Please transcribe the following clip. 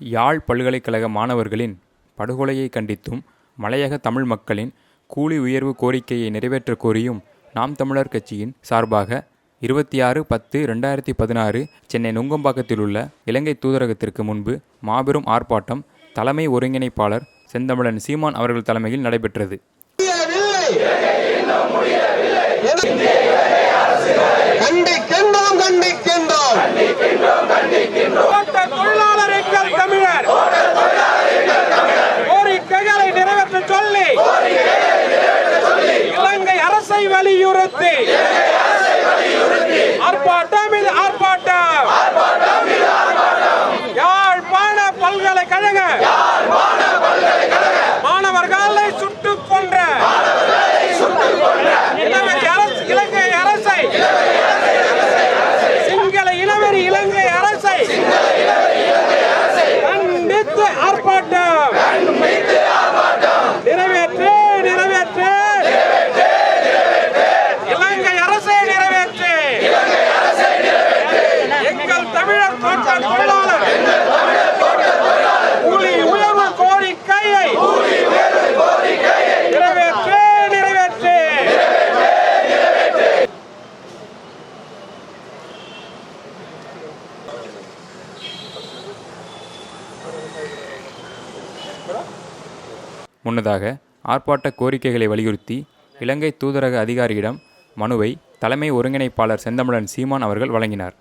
யாழ் பல்கலைக்கழக மாணவர்களின் படுகொலையை கண்டித்தும் மலையக தமிழ் மக்களின் கூலி உயர்வு கோரிக்கையை நிறைவேற்றக் கோரியும் நாம் தமிழர் கட்சியின் சார்பாக இருபத்தி ஆறு பத்து ரெண்டாயிரத்தி பதினாறு சென்னை நுங்கம்பாக்கத்தில் உள்ள இலங்கை தூதரகத்திற்கு முன்பு மாபெரும் ஆர்ப்பாட்டம் தலைமை ஒருங்கிணைப்பாளர் செந்தமிழன் சீமான் அவர்கள் தலைமையில் நடைபெற்றது முடியவில்லை கண்டிக்கின்றோம் கண்டிக்கின்றோம் தோட்ட தொழிலாளர் எங்கள் தமிழர் கோரிக்கைகளை நிறைவேற்ற சொல்லி இலங்கை அரசை வலியுறுத்தி ஆர்ப்பாட்டம் இது ஆர்ப்பாட்டம். யாழ்ப்பாண பல்கலைக்கழக மாணவர்களை சுட்டுக் கொன்ற. இளவரி அரசு இலங்கை அரசை. சிங்கள இளவரி இலங்கை அரசை. கண்டித்து ஆர்ப்பாட்டம் நிறைவேற்று நிறைவேற்று இலங்கை அரசை நிறைவேற்று எங்கள் கூலி உயர்வு கோரிக்கையை நிறைவேற்று நிறைவேற்று. முன்னதாக ஆர்ப்பாட்ட கோரிக்கைகளை வலியுறுத்தி இலங்கை தூதரக அதிகாரியிடம் மனுவை தலைமை ஒருங்கிணைப்பாளர் செந்தமிழன் சீமான் அவர்கள் வழங்கினார்.